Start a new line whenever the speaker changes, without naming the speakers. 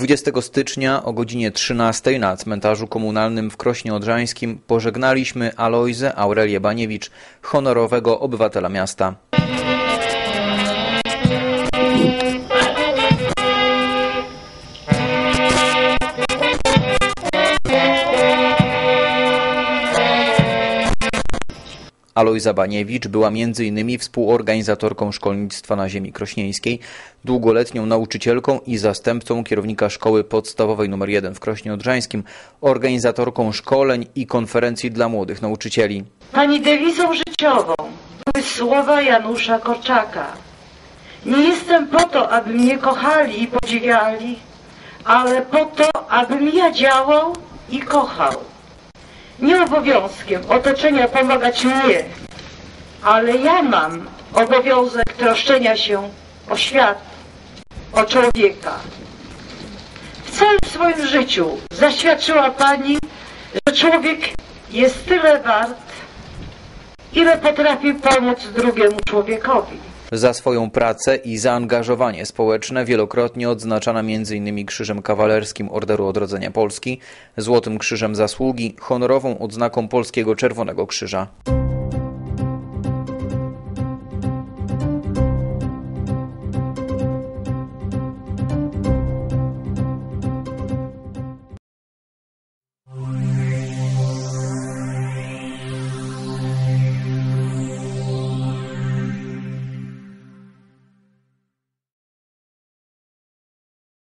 20 stycznia o godzinie 13 na cmentarzu komunalnym w Krośnie Odrzańskim pożegnaliśmy Alojzę Aurelię Baniewicz, honorowego obywatela miasta. Alojza Baniewicz była m.in. współorganizatorką szkolnictwa na ziemi krośnieńskiej, długoletnią nauczycielką i zastępcą kierownika szkoły podstawowej nr 1 w Krośnie Odrzańskim, organizatorką szkoleń i konferencji dla młodych nauczycieli.
Pani dewizą życiową były słowa Janusza Korczaka. Nie jestem po to, aby mnie kochali i podziwiali, ale po to, abym ja działał i kochał. Nie obowiązkiem otoczenia pomagać mnie, ale ja mam obowiązek troszczenia się o świat, o człowieka. W całym swoim życiu zaświadczyła Pani, że człowiek jest tyle wart, ile potrafi pomóc drugiemu człowiekowi.
Za swoją pracę i zaangażowanie społeczne wielokrotnie odznaczana m.in. Krzyżem Kawalerskim Orderu Odrodzenia Polski, Złotym Krzyżem Zasługi, honorową odznaką Polskiego Czerwonego Krzyża.